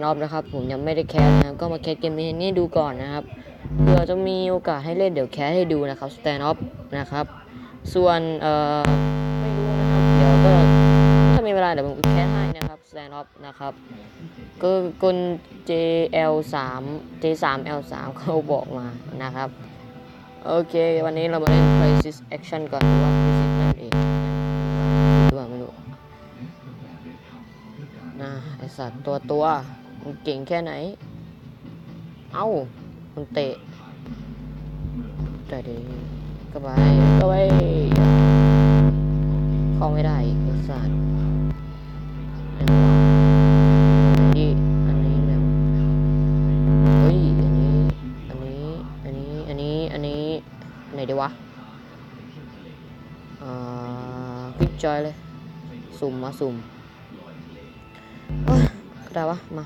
Stand Up นะครับ ผมยังไม่ได้แคสนะครับ ก็มาแคสเกมนี้ดูก่อนนะครับเผื่อจะมีโอกาสให้เล่นเดี๋ยวแคสให้ดูนะครับ Stand Up นะครับ ส่วนเอ่อไม่รู้นะครับเดี๋ยวก็ถ้ามีเวลาเดี๋ยวผมแคสให้นะครับ Stand Up นะครับก็คน JL3 J3 L3 เขาบอกมานะครับ โอเค วันนี้เรามาเล่น Crisis Action ก่อนหรือว่า Crisis นั่นเองหรือว่าไม่รู้นะไอสัตว์ตัวตัว มันเก่งแค่ไหน เอ้า มันเตะแต่ดีก็ไปก็ไปเข้าไม่ได้ไอ้สัตว์อันนี้วะอันนี้อันนี้อันนี้อันนี้อันนี้อันนี้อันนี้ไหนดีวะอ่าคลิกจอยเลย สุ่มมาสุ่ม ฮ้ยก็ได้วะ มา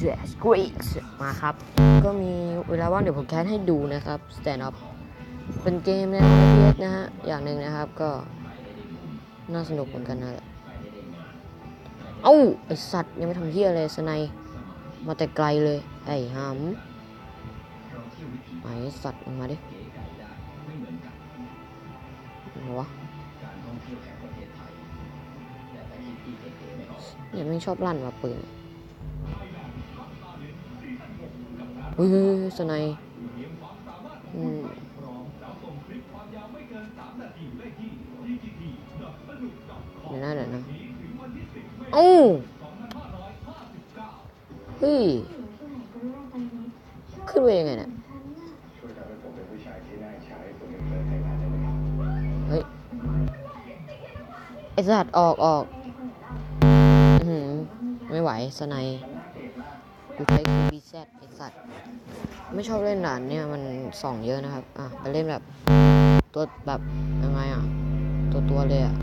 Dress Great มาครับ ก็มีเวลาว่างเดี๋ยวผมแคสให้ดูนะครับ Stand Up เป็นเกมแนว FPS นะฮะ อย่างหนึ่งนะครับก็ น่าสนุกเหมือนกันนะแหละเอ้า ไอสัตว์ ยังไม่ทำเหี้ยเลยสไนยมาแต่ไกลเลย ไอ้หำไอสัตว์ออกมาดิไหนวะ เนี่ยไม่งชอบลั่นว่ะปืนเฮ้ยสไนยอืมเดี๋ยวนะเดี๋ยวนะเอ้เฮ้ย ขึ้นไปยังไงเนี่ยเฮ้ย ไอสัตว์ออกออก ไม่ไหวสไนยกูใช้คูบีแซดไอสัตว์ ไม่ชอบเล่นด่านเนี่ยมันส่องเยอะนะครับ อะไปเล่นแบบ ตัวแบบยังไงอะ ตัวตัวเลยอะ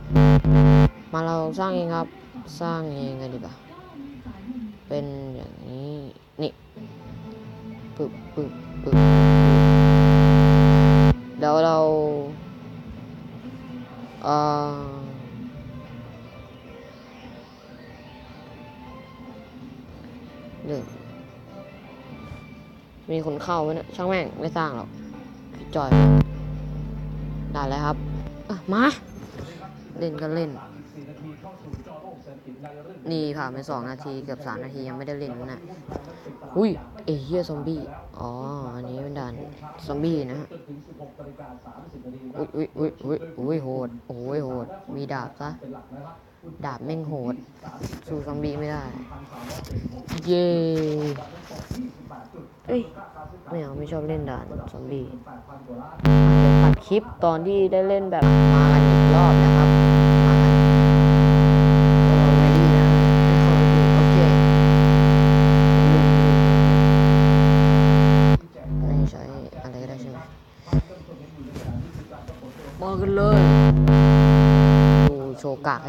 มาเราสร้างเองครับ สร้างเองกันดีกว่า เป็นอย่างนี้ นี่ปึ๊บปึ๊บปึ๊บเดี๋ยวเรา เอ่อ หนึ่งมีคนเข้าไหมเนี่ยช่างแม่งไม่สร้างหรอกจอยมาได้แล้วครับมาเล่นก็เล่น นี่ผ่านไปสองนาทีเกือบสามนาทียังไม่ได้เล่นนะอุ้ย เอเฮียซอมบี้ อ๋อ อันนี้เป็นด่านซอมบี้นะฮะ อุ้ยอุ้ยอุ้ยอุ้ยอุ้ยโหด โอ้ยโหด มีดาบซะ ดาบแม่งโหด สู้ซอมบี้ไม่ได้ เย้เอ้ย ไม่เอาไม่ชอบเล่นด่านซอมบี้อะตัดคลิปตอนที่ได้เล่นแบบมากันอีกรอบนะครับ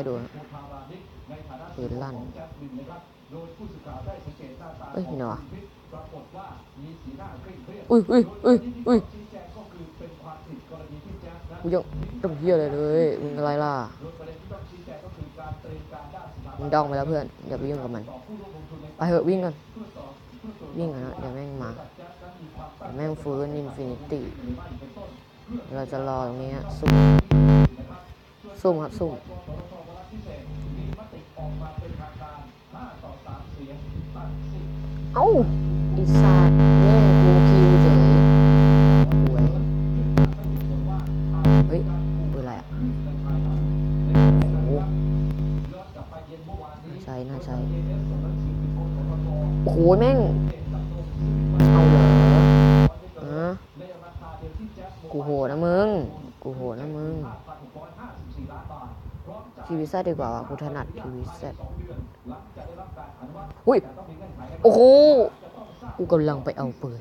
ให้ดูนะปืนลั่นเอ้ยมีไหนวะอุ้ยอุ้ยอุ้ยอุ้ยกูยังต้องเฮียอะไรเลยมึงอะไรล่ะมึงดองไปแล้วเพื่อนอย่าไปยุ่งกับมันไปเถอะวิ่งกันวิ่งกันนะเดี๋ยวแม่งมาเดี๋ยวแม่งฟื้นอินฟินิตี้เราจะรอตรงนี้ฮะซุ่มซุ่มครับซุ่ม พิเศษมีมติออกมาเป็นทางการ5ต่อ3เสียงตัดสิเอ้าอีสานแย่กูคิวเฉยหวยเฮ้ยเปิดอะไรอะโอ้น่าใช้น่าใช้โอ้โหแม่ง เอาเหรออะกูโหนะมึง กูโหนะมึง ทีวีแซดดีกว่าว่ะกูถนัดทีวีแซดอุ้ย โอ้โห กูกำลังไปเอาปืน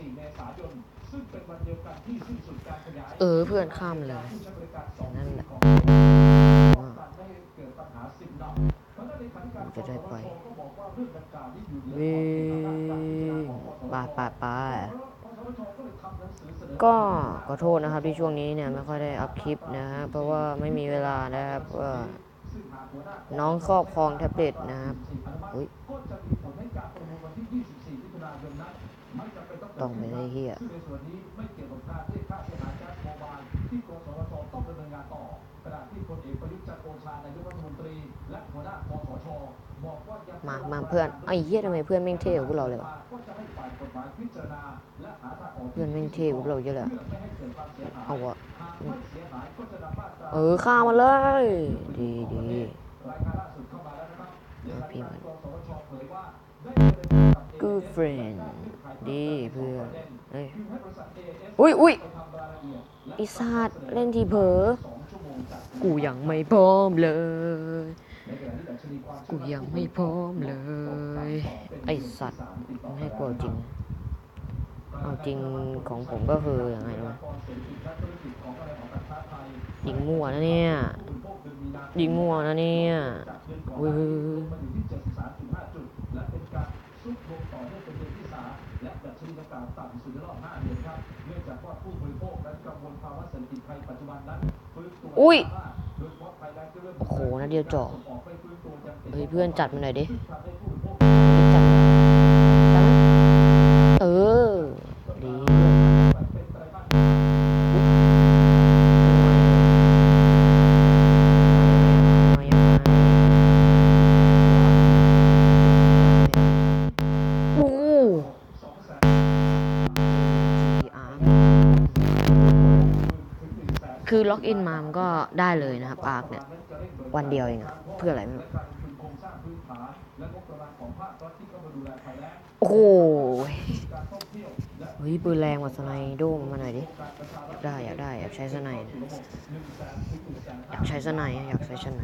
เออเพื่อนข้ามเลยอย่างนั่นแหละว่ากูจะได้ไปวิ่งไปไปไป ก็ขอโทษนะครับที่ช่วงนี้เนี่ยไม่ค่อยได้อัพคลิปนะฮะเพราะว่าไม่มีเวลานะครับว่าน้องครอบครองแท็บเล็ตนะครับอุ้ยต้องไปได้เฮียซึ่งในส่วนนี้ไม่เกี่ยวกับการเรียกค่าเสียหายจากโมบายที่กสวชต้องดำเนินงานต่อขณะที่พลเอกประยุทธ์จันทร์โอชานายกรัฐมนตรีและหัวหน้าคอสชบอกว่ายังมามาเพื่อนไอ้เฮียทำไมเพื่อนแม่งเท่กว่าพวกเราเลยวะ ก็จะให้ฝ่ายกฎหมายพิจารณาและหาทางออกเพื่อนแม่งเท่กว่าพวกเราเยอะเลยอะเพื่อไม่ให้เกิดความเสียหายเอาวะหากไม่เสียหายก็จะนำมาตราเออฆ่ามันเลย ดีดีรายงานล่าสุดเข้ามาแล้วนะครับเอาพี่มันกสวชเผยว่าได้ดำเนินการกับ good friend ดีเพื่อนเฮ้ยคือให้บริษัท AIS อุ้ยอุ้ยไปทำรายละเอียดและไอ้สัตว์เล่นทีเผลอสองชั่วโมงจากกูยังไม่พร้อมเลย ในขณะที่ดัชนีความกูเชื่อมั่นยังไม่พร้อมเลย ไอสัตว์มันให้กูเอาจริง เอาจริงของผมก็คือยังไงรู้ไหมยิงมั่วนะเนี่ยยิงมั่วนะเนี่ยเว้ยมันอยู่ที่73.5จุดและเป็นการซุดลงต่อเนื่องเป็นเดือนที่สามและดัชนีดังกล่าวต่ำสุดในรอบ5เดือนครับเนื่องจากว่าผู้บริโภคนั้นกังวลภาวะเศรษฐกิจไทย โอ้โหนะเดียวเจาะส่อเฮ้ยเพื่อนจัดมาหน่อยดิจัดเออดี คือล็อกอินมามันก็ได้เลยนะครับอาร์คเนี่ยวันเดียวเองอะเพื่ออะไรโอ้โหเฮ้ยปืนแรงว่ะสไนโดมมาหน่อยดิได้อยากได้อยากใช้สไนอยากใช้สไนอยากใช้สไน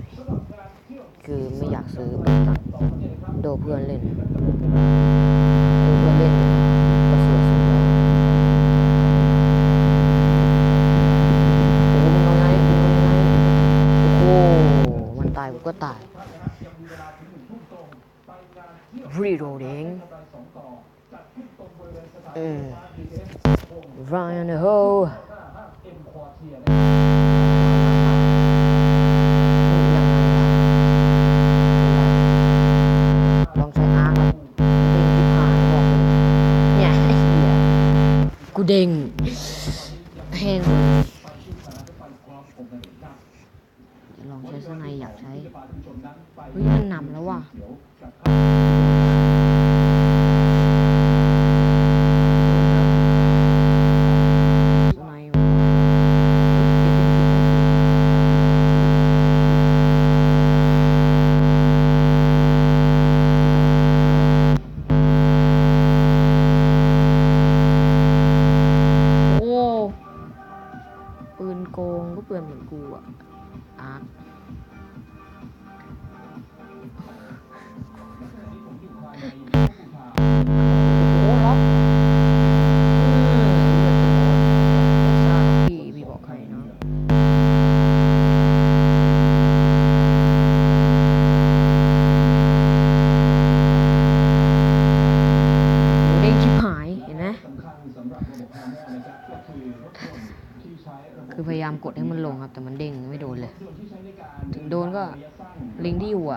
คือไม่อยากซื้อโดเพื่อนเล่นโดเพื่อนเล่นานีอืมไฟฟ้า BTS วง Ryan in the hole หน้าห้างเออเทียนะครับยังไงล่ะลองใช้อาร์คแล้วเด้งที่ผ่านบอกเลยเนี่ยไอ้เหี้ยกูเด้งแห้ง คือพยายามกดให้มันลงครับ แต่มันเด้งไม่โดนเลยถึงโดนก็ลิงที่หัว